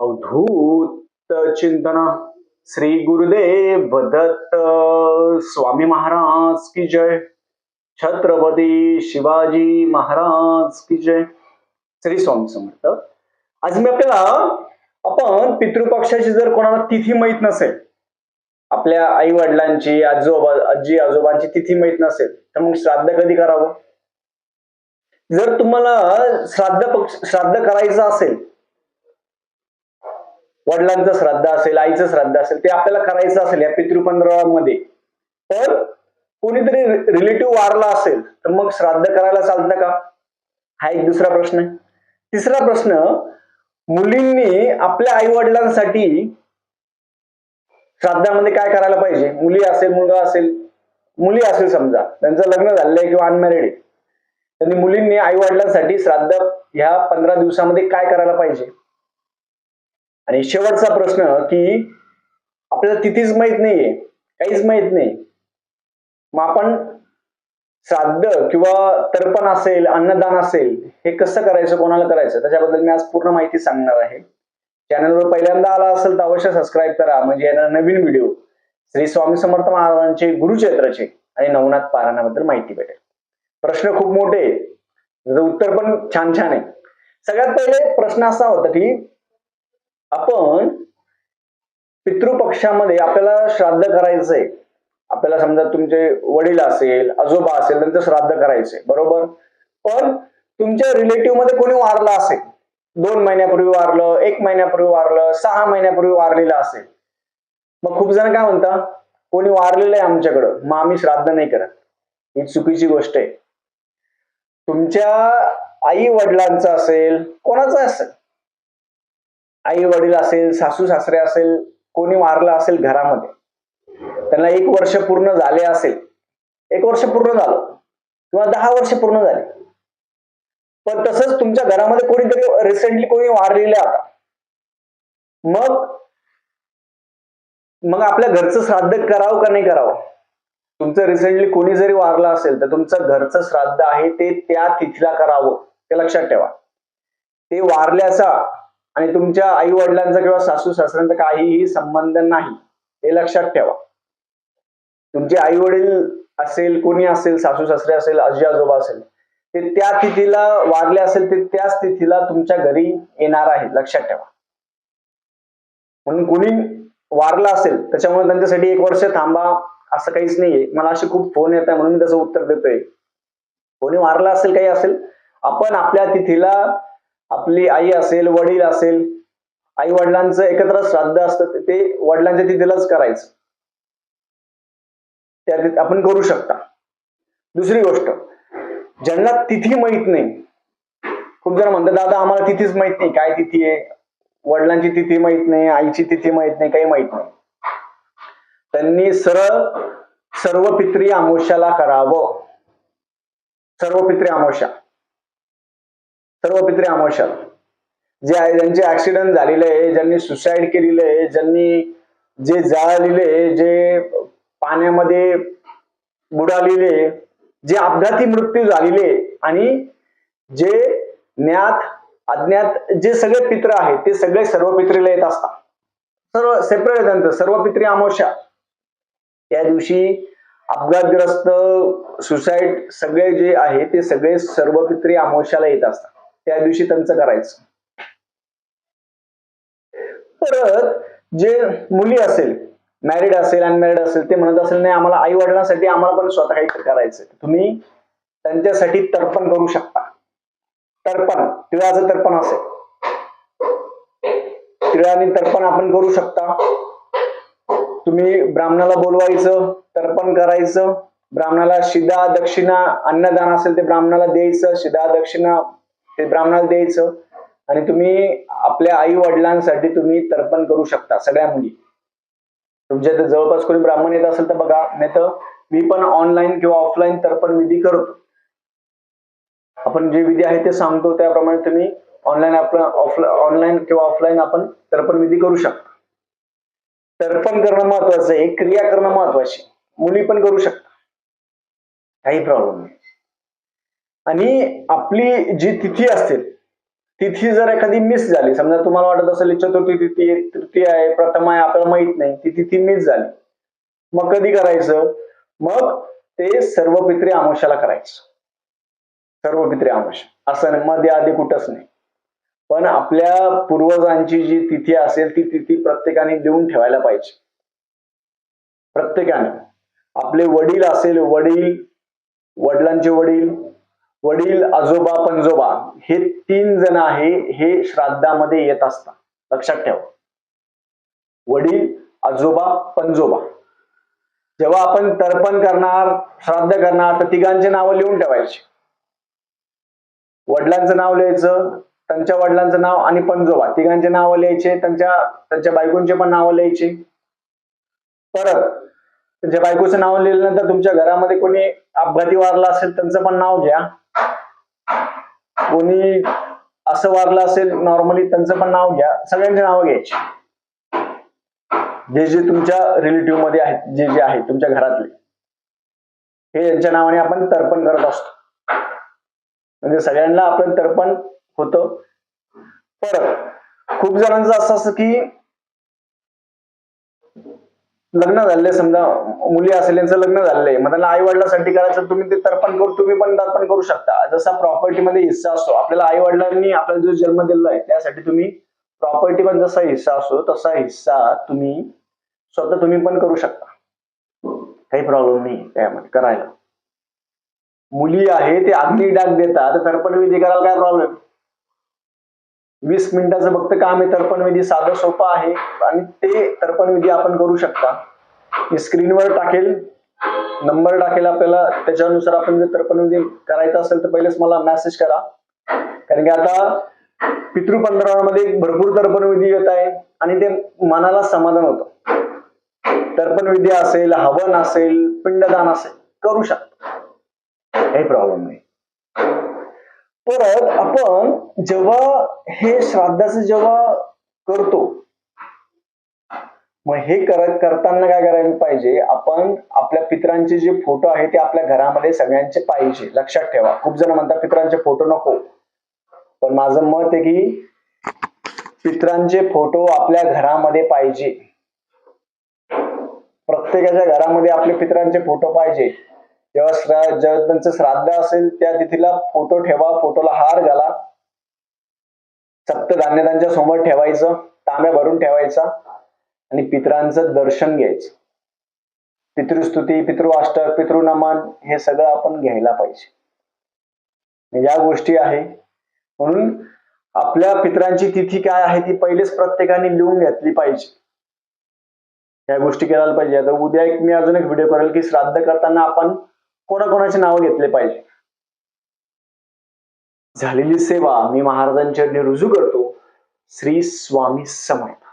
अवधूत चिंतन. श्री गुरुदेव दत्त स्वामी महाराज की जय. छत्रपती शिवाजी महाराज की जय. श्री स्वामी समर्थ. आज मी आपल्याला आपण पितृपक्षाची जर कोणाला तिथी माहीत नसेल आपल्या आई वडिलांची आजोबा आजी आजोबांची तिथी माहीत नसेल तर मग श्राद्ध कधी करावं? जर तुम्हाला श्राद्ध पक्ष श्राद्ध करायचं असेल वडिलांचं श्राद्ध असेल आईचं श्राद्ध असेल ते आपल्याला करायचं असेल या पितृपंधरामध्ये पण कोणीतरी रिलेटिव्ह वारला असेल तर मग श्राद्ध करायला चालतं का? हा एक दुसरा प्रश्न आहे. तिसरा प्रश्न मुलींनी आपल्या आई वडिलांसाठी श्राद्धामध्ये काय करायला पाहिजे? मुली असेल मुलगा असेल मुली असेल समजा. त्यांचं लग्न झालंय किंवा अनमॅरिड आहे. त्यांनी मुलींनी आई वडिलांसाठी श्राद्ध ह्या पंधरा दिवसामध्ये काय करायला पाहिजे? आणि शेवटचा प्रश्न की आपल्याला तिथेच माहीत नाहीये काहीच माहीत नाही. मग आपण श्राद्ध किंवा तर्पण असेल अन्नदान असेल हे कसं करायचं कोणाला करायचं? त्याच्याबद्दल मी आज पूर्ण माहिती सांगणार आहे. चॅनलवर पहिल्यांदा आला असेल तर अवश्य सबस्क्राईब करा. म्हणजे येणार नवीन व्हिडिओ श्री स्वामी समर्थ महाराजांचे गुरुक्षेत्राचे आणि नवनाथ पारायणाबद्दल माहिती भेटेल. प्रश्न खूप मोठे आहेत. उत्तर पण छान छान आहे. सगळ्यात पहिले प्रश्न असा होता की आपण पितृपक्षामध्ये आपल्याला श्राद्ध करायचंय. आपल्याला समजा तुमचे वडील असेल आजोबा असेल त्यांचं श्राद्ध करायचंय. बरोबर? पण तुमच्या रिलेटिव्हमध्ये कोणी वारलं असेल? दोन महिन्यापूर्वी वारलं एक महिन्यापूर्वी वारलं सहा महिन्यापूर्वी वारलेलं असेल. मग खूप जण काय म्हणता? कोणी वारलेलं आहे आमच्याकडं. मग आम्ही श्राद्ध नाही करत. ही चुकीची गोष्ट आहे. तुमच्या आई वडिलांचं असेल कोणाचं असेल? आई वडील असेल सासू सासरे असेल कोणी वारलं असेल घरामध्ये त्यांना एक वर्ष पूर्ण झाले असेल एक वर्ष पूर्ण झालं किंवा दहा वर्ष पूर्ण झाले. पण तसंच तुमच्या घरामध्ये कोणीतरी रिसेंटली कोणी वारलेले आता. मग मग आपल्या घरचं श्राद्ध करावं का नाही करावं? तुमचं रिसेंटली कोणी जरी वारलं असेल तर तुमचं घरचं श्राद्ध आहे ते त्या तिथीला करावं ते लक्षात ठेवा. ते वारल्याचा आणि तुमच्या आई वडिलांचा किंवा सासू सासऱ्यांचा काहीही संबंध नाही हे लक्षात ठेवा. तुमचे आई वडील असेल कोणी असेल सासू सासरे असेल आजी आजोबा असेल ते त्या तिथीला वारले असेल ते त्याच तिथीला तुमच्या घरी येणार आहे लक्षात ठेवा. म्हणून कोणी वारला असेल त्याच्यामुळे त्यांच्यासाठी एक वर्ष थांबा असं काहीच नाहीये. मला असे खूप फोन येत आहे म्हणून मी त्याचं उत्तर देतोय. कोणी वारला असेल काही असेल आपण आपल्या तिथीला आपली आई असेल वडील असेल आई वडिलांचं एकत्र श्राद्ध असतं ते- वडिलांच्या तिथीलाच करायचं. त्या आपण करू शकता. दुसरी गोष्ट ज्यांना तिथी माहीत नाही खूप जण म्हणतात दादा आम्हाला तिथीच माहीत नाही काय तिथी आहे? वडिलांची तिथी माहीत नाही आईची तिथी माहीत नाही काही माहीत नाही. त्यांनी सरळ सर्व पित्री अमावस्याला करावं. सर्व पित्री अमावश्या सर्व पित्रे अमावश्याला जे आहे ज्यांचे ऍक्सिडेंट झालेले आहे ज्यांनी सुसाईड केलेले आहे ज्यांनी जे जाळलेले जे पाण्यामध्ये बुडालेले जे अपघाती मृत्यू झालेले आणि जे ज्ञात अज्ञात जे सगळे पित्र आहेत ते सगळे सर्व पित्रेला येत असतात. सर्व सेपरेट आहे त्यांचं सर्व पित्री अमावश्या त्या दिवशी अपघातग्रस्त सुसाईड सगळे जे आहे ते सगळे सर्व पित्री अमावश्याला येत असतात. त्या दिवशी त्यांचं करायचं. परत जे मुली असेल मॅरिड असेल अनमॅरिड असेल ते म्हणत असेल नाही आम्हाला आई वडिलांसाठी आम्हाला पण स्वतः काहीतरी करायचं तुम्ही त्यांच्यासाठी तर्पण करू शकता. तर्पण तिळाचं तर्पण असेल. तिळाने तर्पण आपण करू शकता. तुम्ही ब्राह्मणाला बोलवायचं तर्पण करायचं. ब्राह्मणाला शिदा दक्षिणा अन्नदान असेल ते ब्राह्मणाला द्यायचं शिदा दक्षिणा ते ब्राह्मणाला द्यायचं आणि तुम्ही आपल्या आई वडिलांसाठी तुम्ही तर्पण करू शकता सगळ्या मुली. तुमच्या इथे जवळपास कोणी ब्राह्मण येत असेल तर बघा नाही तर मी पण ऑनलाईन किंवा ऑफलाईन तर्पण विधी करतो. आपण जे विधी आहे ते सांगतो त्याप्रमाणे तुम्ही ऑनलाईन आपण ऑफला ऑनलाईन किंवा ऑफलाईन आपण तर्पण विधी करू शकता. तर्पण करणं महत्वाचं आहे क्रिया करणं महत्वाची मुली पण करू शकता. काही प्रॉब्लेम नाही. आणि आपली जी तिथी असते तिथी जर एखादी मिस झाली समजा तुम्हाला वाटत असेल चतुर्थी तिथी आहे तृतीय आहे प्रथम आहे आपल्याला माहीत नाही ती तिथी मिस झाली. मग कधी करायचं? मग ते सर्व पित्री आमुष्याला करायचं. सर्व पित्री आमुष्य असं नाही मध्ये आधी कुठंच नाही. पण आपल्या पूर्वजांची जी तिथी असेल ती तिथी प्रत्येकाने देऊन ठेवायला पाहिजे. प्रत्येकाने. आपले वडील असेल वडील वडिलांचे वडील वडील आजोबा पंजोबा हे तीन जण आहे हे श्राद्धामध्ये येत असतात. लक्षात ठेवा. वडील आजोबा पंजोबा. जेव्हा आपण तर्पण करणार श्राद्ध करणार तर तिघांचे नावं लिहून ठेवायचे. वडिलांचं नाव लिहायचं त्यांच्या वडिलांचं नाव आणि पंजोबा. तिघांचे नावं लिहायचे त्यांच्या त्यांच्या बायकोंचे पण नावं लिहायचे. परत तुमच्या बायकोचं नाव लिहिल्यानंतर तुमच्या घरामध्ये कोणी अपघाती वारला असेल त्यांचं पण नाव घ्या. कोणी असं वारलं असेल नॉर्मली त्यांचं पण नाव घ्या. सगळ्यांची नावं घ्यायची. जे जे तुमच्या रिलेटिव्हमध्ये आहेत जे जे आहेत तुमच्या घरातले. हे यांच्या नावाने आपण तर्पण करत असतो. म्हणजे सगळ्यांना आपलं तर्पण होतं. परत खूप जणांचं असं असतं की लग्न झालंय समजा मुली असेल यांचं लग्न झालंय मग त्यांना आई वडिलांसाठी करायचं तुम्ही ते तर्पण करू तुम्ही पण तर्पण करू शकता. जसा प्रॉपर्टीमध्ये हिस्सा असतो आपल्याला आई वडिलांनी आपल्याला जो जन्म दिलेला आहे त्यासाठी तुम्ही प्रॉपर्टी पण जसा हिस्सा असतो तसा हिस्सा तुम्ही स्वतः तुम्ही पण करू शकता. काही प्रॉब्लेम नाही त्यामध्ये करायला. मुली आहे ते अग्नी डाग देतात तर्पण विधी करायला काय प्रॉब्लेम वीस मिनिटाचं फक्त काम आहे तर्पण विधी साधं सोपं आहे आणि ते तर्पण विधी आपण करू शकता. मी स्क्रीनवर टाकेल नंबर टाकेल आपल्याला त्याच्यानुसार आपण जर तर्पण विधी करायचा असेल तर पहिलेच मला मेसेज करा. कारण की आता पितृपंधरामध्ये भरपूर तर्पण विधी येत आहे आणि ते मनाला समाधान होतं. तर्पण विधी असेल हवन असेल पिंडदान असेल करू शकता. काही प्रॉब्लेम नाही. परत आपण जेव्हा हे श्राद्धाचं जेव्हा करतो मग हे करत करताना काय करायला पाहिजे? आपण आपल्या पित्रांचे जे फोटो आहे ते आपल्या घरामध्ये सगळ्यांचे पाहिजे. लक्षात ठेवा. खूप जण म्हणतात पित्रांचे फोटो नको. पण माझं मत आहे की पित्रांचे फोटो आपल्या घरामध्ये पाहिजे. प्रत्येकाच्या घरामध्ये आपल्या पित्रांचे फोटो पाहिजे. जेव्हा श्रा जेव्हा त्यांचं श्राद्ध असेल त्या तिथीला फोटो ठेवा फोटोला हार घाला. सप्त धान्यदांच्या समोर ठेवायचं तांब्या भरून ठेवायचा आणि पित्रांचं दर्शन घ्यायचं. पितृस्तुती पितृअष्टक पितृनमन हे सगळं आपण घ्यायला पाहिजे. या गोष्टी आहे. म्हणून आपल्या पित्रांची तिथी काय आहे ती पहिलेच प्रत्येकाने लिहून घेतली पाहिजे. या गोष्टी करायला पाहिजे. आता उद्या एक मी अजून एक व्हिडिओ करेल की श्राद्ध करताना आपण कोणाकोणाचे नाव घेतले पाहिजे? झालेली सेवा मी महाराजांच्या रुजू करतो. श्री स्वामी समर्थ.